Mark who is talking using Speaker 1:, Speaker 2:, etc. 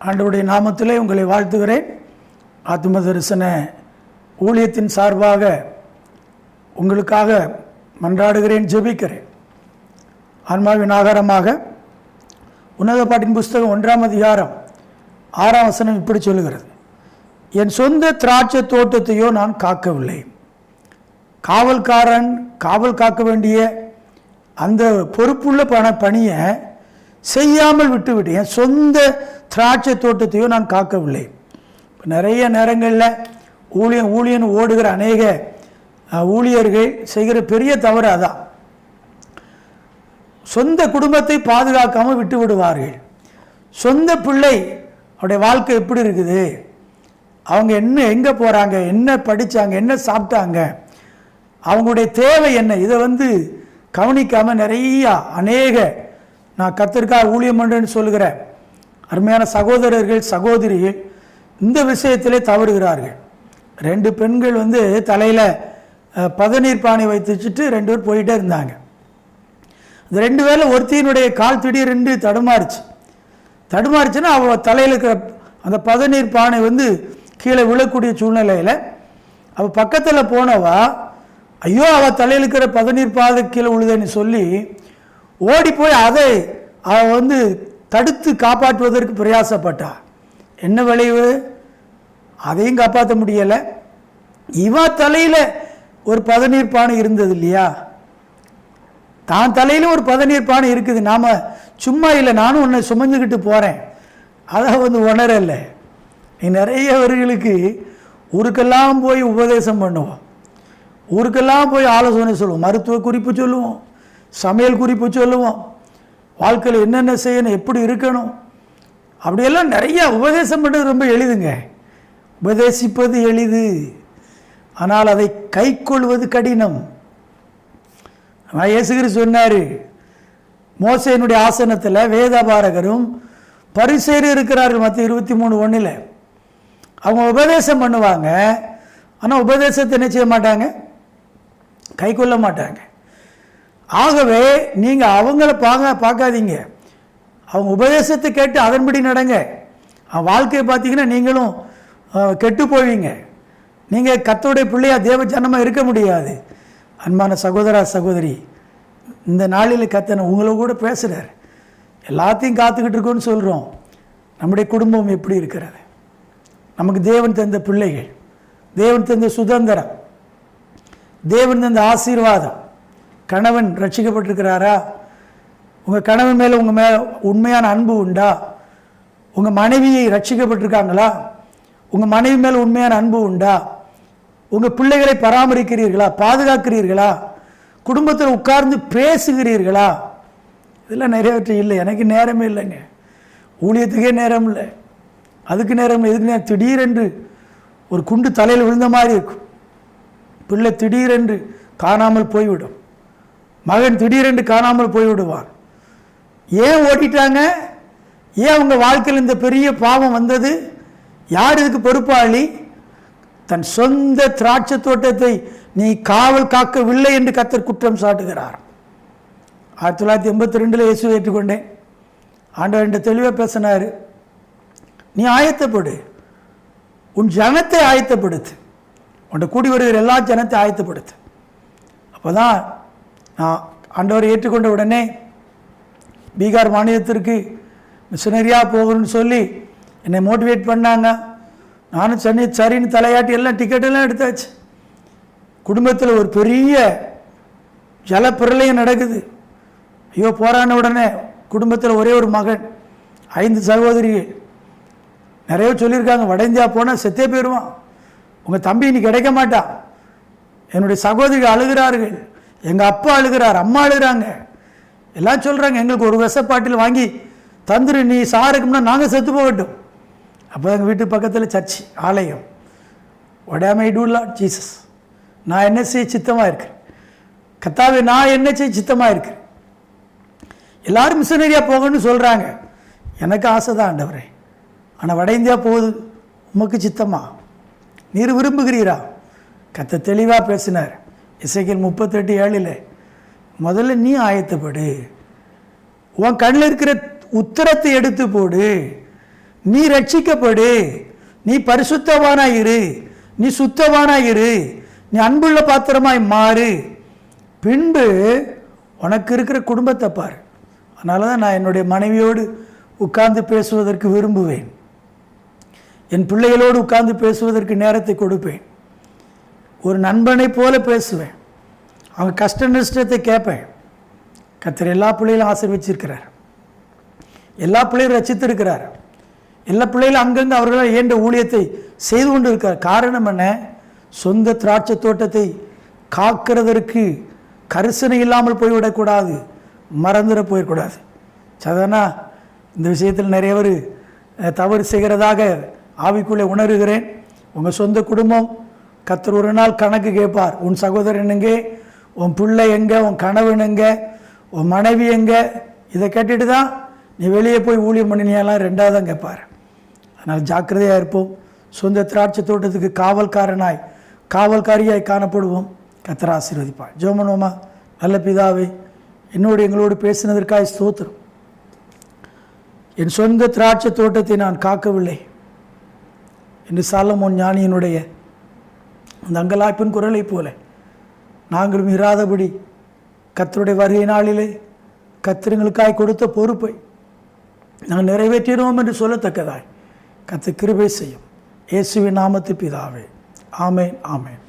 Speaker 1: ஆண்டவருடைய நாமத்திலே உங்களை வாழ்த்துகிறேன். ஆத்ம தரிசன ஊழியத்தின் சார்பாக உங்களுக்காக மன்றாடுகிறேன் ஜெபிக்கிறேன். ஆன்மாவின் ஆகாரமாக உன்னத பாட்டின் புஸ்தகம் ஒன்றாம் அதிகாரம் ஆறாம் வசனம் இப்படி சொல்லுகிறது. என் சொந்த திராட்சை தோட்டத்தையோ நான் காக்கவில்லை. காவல்காரன் காவல் காக்க வேண்டிய அந்த பொறுப்புள்ள பண பணியை செய்யாமல் விட்டுவிட்டு என் சொந்த திராட்சை தோட்டத்தையும் நான் காக்கவில்லை. இப்போ நிறைய நேரங்களில் ஊழியன் ஊழியன் ஓடுகிற அநேக ஊழியர்கள் செய்கிற பெரிய தவறு அதான். சொந்த குடும்பத்தை பாதுகாக்காமல் விட்டு விடுவார்கள். சொந்த பிள்ளை அவருடைய வாழ்க்கை எப்படி இருக்குது? அவங்க என்ன எங்கே போகிறாங்க என்ன படித்தாங்க என்ன சாப்பிட்டாங்க? அவங்களுடைய தேவை என்ன? இதை வந்து கவனிக்காமல் நிறையா அநேக நான் கத்திற்காக ஊழியம் பண்ணுறேன்னு சொல்லுகிற அருமையான சகோதரர்கள் சகோதரிகள் இந்த விஷயத்திலே தவறுகிறார்கள். ரெண்டு பெண்கள் வந்து தலையில் பதநீர் பானை வைத்து வச்சுட்டு ரெண்டு பேர் போயிட்டே இருந்தாங்க. இந்த ரெண்டு பேரில் ஒருத்தியினுடைய கால் திடீரென்று தடுமாறுச்சு. தடுமாறுச்சுன்னா அவள் தலையில் இருக்கிற அந்த பதநீர் பானை வந்து கீழே விழக்கூடிய சூழ்நிலையில் அவள் பக்கத்தில் போனவா ஐயோ அவள் தலையில் இருக்கிற பதநீர் பாதை கீழே விழுதுன்னு சொல்லி ஓடி போய் அதை அவள் வந்து தடுத்து காப்பாற்றுவதற்கு பிரயாசப்பட்டா. என்ன விளைவு? அதையும் காப்பாற்ற முடியலை. இவன் தலையில் ஒரு பதநீர் பானை இருந்தது இல்லையா? தான் தலையிலும் ஒரு பதநீர் பானை இருக்குது. நாம் சும்மா இல்லை நானும் உன்னை சுமந்துக்கிட்டு போகிறேன் அதை வந்து உணரலை. நீ நிறையவர்களுக்கு ஊருக்கெல்லாம் போய் உபதேசம் பண்ணுவோம். ஊருக்கெல்லாம் போய் ஆலோசனை சொல்லுவோம் மருத்துவ குறிப்பு சொல்லுவோம். சமையல் குறிப்பு சொல்லுவோம். வாழ்க்கையில் என்னென்ன செய்யணும் எப்படி இருக்கணும். அப்படியெல்லாம் நிறையா உபதேசம் பண்ணுறது ரொம்ப எளிதுங்க. உபதேசிப்பது எளிது. ஆனால் அதை கை கொள்வது கடினம். நான் இயேசுகிற சொன்னார் மோசையினுடைய ஆசனத்தில் வேதபாரகரும் பரிசேரி இருக்கிறார்கள் மற்ற இருபத்தி மூணு ஒன்றில் அவங்க உபதேசம் பண்ணுவாங்க ஆனால் உபதேசத்தை என்ன செய்ய மாட்டாங்க? கை கொள்ள மாட்டாங்க. ஆகவே நீங்கள் அவங்கள பார்க்க பார்க்காதீங்க. அவங்க உபதேசத்தை கேட்டு அதன்படி நடங்க. அவன் வாழ்க்கையை பார்த்தீங்கன்னா நீங்களும் கெட்டு போவீங்க. நீங்கள் கத்தோடைய பிள்ளையாக தேவ ஜனமாக இருக்க முடியாது. அன்பான சகோதரா சகோதரி இந்த நாளில் கத்தனை உங்களை கூட பேசுகிறார் எல்லாத்தையும் காத்துக்கிட்டு இருக்கோன்னு சொல்கிறோம் நம்முடைய குடும்பம் எப்படி இருக்கிறது? நமக்கு தேவன் தந்த பிள்ளைகள் தேவன் தந்த சுதந்திரம் தேவன் தந்த ஆசீர்வாதம் கணவன் ரட்சிக்கப்பட்டிருக்கிறாரா? உங்கள் கணவன் மேலே உங்கள் மேலே உண்மையான அன்பு உண்டா? உங்கள் மனைவியை ரட்சிக்கப்பட்டிருக்காங்களா? உங்கள் மனைவி மேலே உண்மையான அன்பு உண்டா? உங்கள் பிள்ளைகளை பராமரிக்கிறீர்களா? பாதுகாக்கிறீர்களா? குடும்பத்தில் உட்கார்ந்து பேசுகிறீர்களா? இதெல்லாம் நிறையவற்றை இல்லை. எனக்கு நேரமே இல்லைங்க. ஊழியத்துக்கே நேரம் இல்லை. அதுக்கு நேரம் இல்லை. எதுக்கு நேரம் திடீரென்று ஒரு குண்டு தலையில் விழுந்த மாதிரி இருக்கும். பிள்ளை திடீரென்று காணாமல் போய்விடும். மகன் திடீரென்று காணாமல் போய்விடுவான். ஏன் ஓட்டிட்டாங்க? ஏன் அவங்க வாழ்க்கையில் இந்த பெரிய பாவம் வந்தது? யார் இதுக்கு பொறுப்பாளி? தன் சொந்த திராட்சை தோட்டத்தை நீ காவல் காக்கவில்லை என்று கத்தர் குற்றம் சாட்டுகிறார். ஆயிரத்தி தொள்ளாயிரத்தி எண்பத்தி ரெண்டில் இயேசு ஏற்றுக்கொண்டேன். ஆண்டவர் என்ற தெளிவாக பேசினார். நீ ஆயத்தப்படு. உன் ஜனத்தை ஆயத்தப்படுத்து. உன்னை கூடி வருகிற எல்லா ஜனத்தை ஆயத்தப்படுத்து. அப்போ தான் நான் ஆண்டவரை ஏற்றுக்கொண்ட உடனே பீகார் மாநிலத்திற்கு மிஷினரியாக போகணும்னு சொல்லி என்னை மோட்டிவேட் பண்ணாங்க. நானும் சென்னை சரின்னு தலையாட்டி எல்லாம் டிக்கெட்டெல்லாம் எடுத்தாச்சு. குடும்பத்தில் ஒரு பெரிய ஜலப்பிரளயம் நடக்குது. ஐயோ போரான உடனே குடும்பத்தில் ஒரே ஒரு மகன் ஐந்து சகோதரிகள். நிறைய சொல்லியிருக்காங்க வட இந்தியா போனால் செத்தே போயிடுவான் உங்கள் தம்பி இன்னைக்கு கிடைக்க மாட்டான். என்னுடைய சகோதரிகள் அழுகிறார்கள். எங்கள் அப்பா அழுகிறார் அம்மா அழுகிறாங்க. எல்லாம் சொல்கிறாங்க எங்களுக்கு ஒரு விஷப்பாட்டில் வாங்கி தந்துரு நீ சாருக்கும்னா நாங்கள் செத்து போகட்டும். அப்போ எங்கள் வீட்டு பக்கத்தில் சர்ச்சு ஆலயம். ஒடாமை டூ ஜீசஸ். நான் என்ன செய்ய சித்தமாக இருக்கேன் கத்தாவே நான் என்ன செய்ய சித்தமாக இருக்கேன் எல்லாரும் மிஷனரியாக போகணும்னு சொல்கிறாங்க எனக்கு ஆசை தான் ஆண்டவரே. ஆனால் வட இந்தியா போகுது உமக்கு சித்தமா? நீர் விரும்புகிறீரா? கத்த தெளிவாக பேசினார். இசைக்கல் முப்பத்தெட்டு ஏழில் முதல்ல நீ ஆயத்தப்படு. உன் கண்ணில் இருக்கிற உத்தரத்தை எடுத்து போடு. நீ ரட்சிக்கப்படு. நீ பரிசுத்தவானாய் இரு. நீ சுத்தவானாய் இரு. நீ அன்புள்ள பாத்திரமாய் மாறு. பின்பு உனக்கு இருக்கிற குடும்பத்தை பார். அதனால தான் நான் என்னுடைய மனைவியோடு உட்கார்ந்து பேசுவதற்கு விரும்புவேன். என் பிள்ளைகளோடு உட்கார்ந்து பேசுவதற்கு நேரத்தை கொடுப்பேன். ஒரு நண்பனைப் போல பேசுவேன். அவன் கஷ்ட நஷ்டத்தை கேட்பேன். கத்தர் எல்லா பிள்ளைகளும் ஆசீர்வச்சிருக்கிறார். எல்லா பிள்ளைகளும் ரசித்திருக்கிறார் எல்லா பிள்ளைகளும் அங்கங்கே அவர்களால் இயன்ற ஊழியத்தை செய்து கொண்டு இருக்கிறார் காரணம் என்ன? சொந்த திராட்சை தோட்டத்தை காக்கிறதற்கு கரிசனை இல்லாமல் போய்விடக்கூடாது. மறந்துட போயிடக்கூடாது சாதாரண இந்த விஷயத்தில் நிறைய பேர் தவறு செய்கிறதாக ஆவிக்குள்ளே உணர்கிறேன். உங்கள் சொந்த குடும்பம் கத்தர் ஒரு நாள் கணக்கு கேட்பார். உன் சகோதரன் எங்கே உன் பிள்ளை எங்கே? உன் கணவன் எங்கே? உன் மனைவி எங்கே? இதை கேட்டுட்டு தான் நீ வெளியே போய் ஊழியம் பண்ணினியெல்லாம் ரெண்டாவது தான் கேட்பார். அதனால் ஜாக்கிரதையாக இருப்போம். சொந்த திராட்சை தோட்டத்துக்கு காவல்காரனாய் காவல்காரியாய் காணப்படுவோம். கத்தர் ஆசீர்வதிப்பார். ஜோமனோமா நல்ல பிதாவே என்னோடு எங்களோடு பேசினதற்காய் ஸ்தோத்திரம். என் சொந்த திராட்சை தோட்டத்தை நான் காக்கவில்லை. என்று சாலமோன் ஞானியினுடைய அந்த அங்கலாய்ப்பின் குரலைப் போல. நாங்களும் இராதபடி கத்தருடைய வருகை நாளிலே கத்திரங்களுக்காய் கொடுத்த பொறுப்பை நாங்கள் நிறைவேற்றினோம் என்று சொல்லத்தக்கதாய். கத்து கிருபை செய்யும். இயேசுவின் நாமத்து பிதாவே. ஆமேன் ஆமேன்.